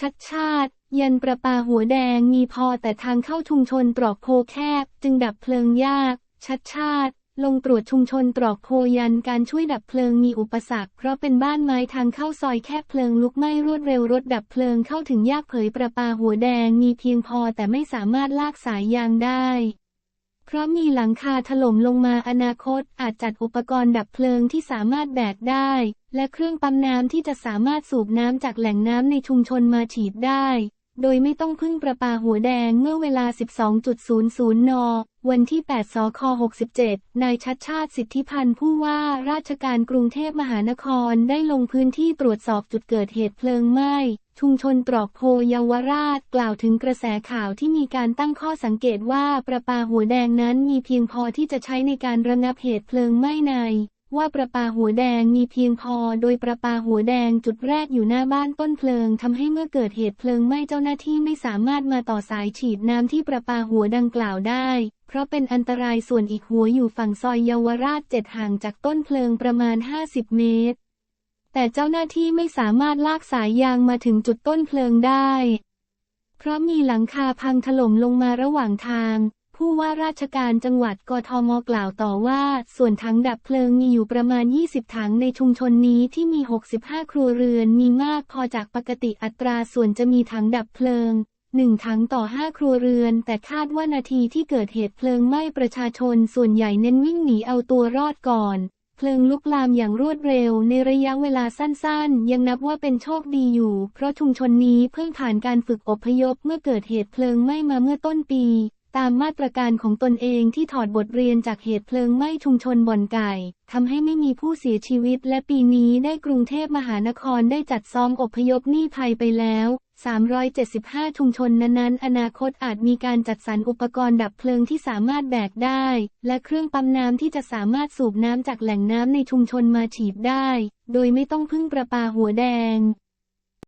ชัดชาติ ยันประปาหัวแดงมีพอแต่ทางเข้าชุมชนตรอกโพแคบ จึงดับเพลิงยาก ชัดชาติ ลงตรวจชุมชนตรอกโพยันการช่วยดับเพลิงมีอุปสรรค เพราะเป็นบ้านไม้ทางเข้าซอยแคบเพลิงลุกไหม้รวดเร็วรถดับเพลิงเข้าถึงยากเผยประปาหัวแดงมีเพียงพอแต่ไม่สามารถลากสายยางได้ เพราะมีหลังคาถล่มลงมาอนาคตอาจจัดอุปกรณ์ดับเพลิงที่สามารถแบกได้ และเครื่องปั๊มน้ำที่จะสามารถสูบน้ำจากแหล่งน้ำในชุมชนมาฉีดได้ โดยไม่ต้องพึ่งประปาหัวแดงเมื่อเวลา 12.00 น วันที่ 8 สค 67 นายชัดชาติสิทธิพันธ์ผู้ว่าราชการกรุงเทพมหานครได้ลงพื้นที่ตรวจสอบจุดเกิดเหตุเพลิงไหม้ ชุมชนตรอกโพเยาวราชกล่าวถึงกระแสข่าวที่มีการตั้งข้อสังเกตว่าประปาหัวแดงนั้นมีเพียงพอที่จะใช้ในการระงับเหตุเพลิงไหม้ใน ว่าประปาหัวแดงมีเพียงพอ โดยประปาหัวแดงจุดแรกอยู่หน้าบ้านต้นเพลิงทำให้เมื่อเกิดเหตุเพลิงไหม้เจ้าหน้าที่ไม่สามารถมาต่อสายฉีดน้ำที่ประปาหัวดังกล่าวได้ เพราะเป็นอันตรายส่วนอีกหัวอยู่ฝั่งซอยเยาวราชเจ็ดห่างจากต้นเพลิงประมาณ 50 เมตร แต่เจ้าหน้าที่ไม่สามารถลากสายยางมาถึงจุดต้นเพลิงได้ เพราะมีหลังคาพังถล่มลงมาระหว่างทาง ผู้ว่าราชการจังหวัดกทมกล่าวต่อว่า ส่วนถังดับเพลิงมีอยู่ประมาณ 20 ถังในชุมชนนี้ที่มี 65 ครัวเรือนมีมากพอจากปกติอัตราส่วนจะมีถังดับเพลิง1ถังต่อ 5 ครัวเรือน แต่คาดว่านาทีที่เกิดเหตุเพลิงไหม้ประชาชนส่วนใหญ่เน้นวิ่งหนีเอาตัวรอดก่อน เพลิงลุกลามอย่างรวดเร็วในระยะเวลาสั้นๆ ยังนับว่าเป็นโชคดีอยู่ เพราะชุมชนนี้เพิ่งผ่านการฝึกอพยพเมื่อเกิดเหตุเพลิงไหม้มาเมื่อต้นปี ตามมาตรการของตนเองที่ถอดบทเรียนจากเหตุเพลิงไหม้ชุมชนบ่อนไก่ทำให้ไม่มีผู้เสียชีวิต และปีนี้ได้กรุงเทพมหานครได้จัดซ้อมอพยพหนี้ภัยไปแล้ว 375 ชุมชนนั้นๆ อนาคตอาจมีการจัดสรรอุปกรณ์ดับเพลิงที่สามารถแบกได้ และเครื่องปั๊มน้ำที่จะสามารถสูบน้ำจากแหล่งน้ำในชุมชนมาฉีดได้ โดยไม่ต้องพึ่งประปาหัวแดง